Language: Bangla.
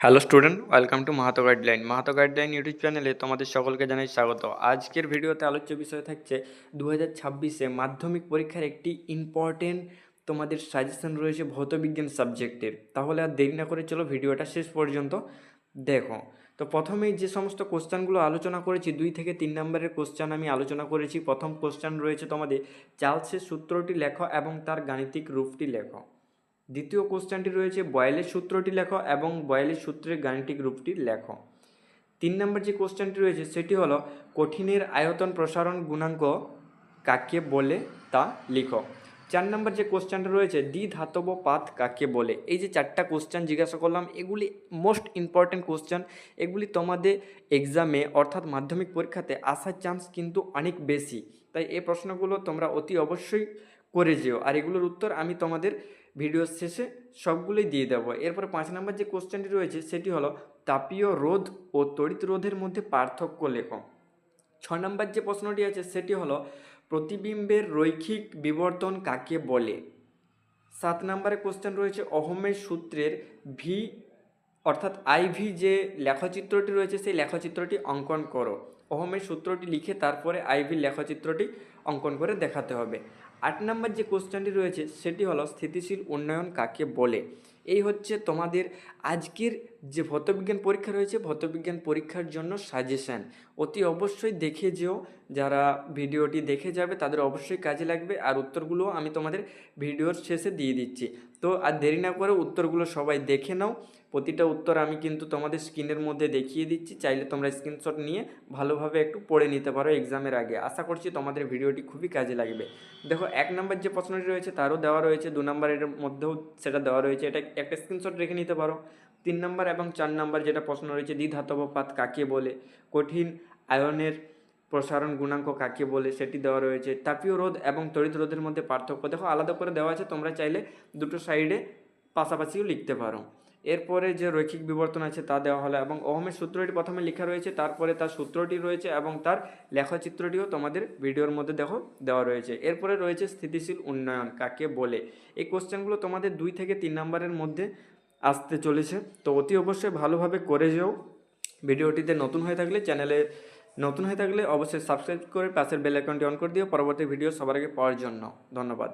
Hello student welcome to Mahato guideline Mahato guideline YouTube চ্যানেলে তোমাদের সকলকে জানাই স্বাগত। আজকের ভিডিওতে আলোচ্য বিষয় থাকছে দু হাজার ছাব্বিশে মাধ্যমিক পরীক্ষার একটি ইম্পর্টেন্ট তোমাদের সাজেশন রয়েছে ভৌতবিজ্ঞান সাবজেক্টের তাহলে আর দেরি না করে চলো ভিডিওটা শেষ পর্যন্ত দেখো। তো প্রথমেই যে সমস্ত কোশ্চেনগুলো আলোচনা করেছি, দুই থেকে তিন নম্বরের কোশ্চেন আমি আলোচনা করেছি। প্রথম কোশ্চেন রয়েছে তোমাদের চার্লসের সূত্রটি লেখো এবং তার গাণিতিক রূপটি লেখো। দ্বিতীয় কোশ্চেনটি রয়েছে, বয়েলের সূত্রটি লেখো এবং বয়েলের সূত্রের গাণিতিক রূপটি লেখো। তিন নম্বর যে কোশ্চেনটি রয়েছে, সেটি হলো, কঠিনের আয়তন প্রসারণ গুণাঙ্ক কাকে বলে তা লিখো। চার নম্বর যে কোশ্চেনটা রয়েছে দ্বি ধাতব পাত কাকে বলে? এই যে চারটা কোশ্চেন জিজ্ঞাসা করলাম, এগুলি মোস্ট ইম্পর্ট্যান্ট কোশ্চেন এগুলি তোমাদের এক্সামে অর্থাৎ মাধ্যমিক পরীক্ষাতে আসার চান্স কিন্তু অনেক বেশি। তাই এই প্রশ্নগুলো তোমরা অতি অবশ্যই করে যেও। আর এগুলোর উত্তর আমি তোমাদের ভিডিওর শেষে সবগুলোই দিয়ে দেবো। এরপর পাঁচ নম্বর যে কোশ্চেনটি রয়েছে, সেটি হলো, তাপীয় রোধ ও তড়িৎ রোধের মধ্যে পার্থক্য লেখো। ছ নম্বর যে প্রশ্নটি আছে, সেটি হলো, প্রতিবিম্বের রৈখিক বিবর্তন কাকে বলে? সাত নম্বরে কোশ্চেন রয়েছে, অহমের সূত্রের ভি অর্থাৎ আইভি যে লেখচিত্রটি রয়েছে, সেই লেখচিত্রটি অঙ্কন করো। অহমের সূত্রটি লিখে তারপরে আইভি লেখচিত্রটি অঙ্কন করে দেখাতে হবে। আট নম্বর যে কোশ্চেনটি রয়েছে সেটি হলো স্থিতিশীল উন্নয়ন কাকে বলে? এই হচ্ছে তোমাদের আজকের যে ভৌতবিজ্ঞান পরীক্ষা রয়েছে, ভৌতবিজ্ঞান পরীক্ষার জন্য সাজেশান অতি অবশ্যই দেখে যেও, যারা ভিডিওটি দেখে যাবে তাদের অবশ্যই কাজে লাগবে। আর উত্তরগুলো আমি তোমাদের ভিডিওর শেষে দিয়ে দিচ্ছি। তো আর দেরি না করে উত্তরগুলো সবাই দেখে নাও। প্রতিটা উত্তর আমি কিন্তু তোমাদের স্ক্রিনের মধ্যে দেখিয়ে দিচ্ছি। চাইলে তোমরা স্ক্রিনশট নিয়ে ভালোভাবে একটু পড়ে নিতে পারো এক্সামের আগে। আশা করছি তোমাদের ভিডিওটি খুবই কাজে লাগবে। দেখো, এক নম্বর যে প্রশ্নটি রয়েছে তারও দেওয়া রয়েছে, দু নম্বরের মধ্যেও সেটা দেওয়া রয়েছে। এটা একটা স্ক্রিনশট রেখে নিতে পারো। তিন নম্বর এবং চার নম্বর যেটা প্রশ্ন রয়েছে, দ্বিধাতব পাত কাকে বলে? কঠিন আয়নের প্রসারণ গুণাঙ্ক কাকে বলে? সেটি দেওয়া রয়েছে। তাপীয় রোধ এবং তড়িৎ রোধের মধ্যে পার্থক্য দেখো, আলাদা করে দেওয়া আছে, তোমরা চাইলে দুটো সাইডে পাশাপাশিও লিখতে পারো। এরপরে যে রৈখিক বিবর্তন আছে তা দেওয়া হলো এবং ওহমের সূত্রটি প্রথমে লেখা রয়েছে, তারপরে তার সূত্রটি রয়েছে এবং তার লেখচিত্রটিও তোমাদের ভিডিওর মধ্যে দেখো, দেওয়া রয়েছে। এরপরে রয়েছে স্থিতিশীল উন্নয়ন, কাকে বলে? এই কোশ্চেনগুলো তোমাদের দুই থেকে তিন নম্বরের মধ্যে আসতে চলেছে। তো অতি অবশ্যই ভালোভাবে করে যেও। ভিডিওটিতে নতুন হয়ে থাকলে চ্যানেলে নতুন হয়ে থাকলে অবশ্যই সাবস্ক্রাইব করে পাশের বেল আইকনটি অন করে দিও। পরবর্তী ভিডিও সবার আগে পাওয়ার জন্য। ধন্যবাদ।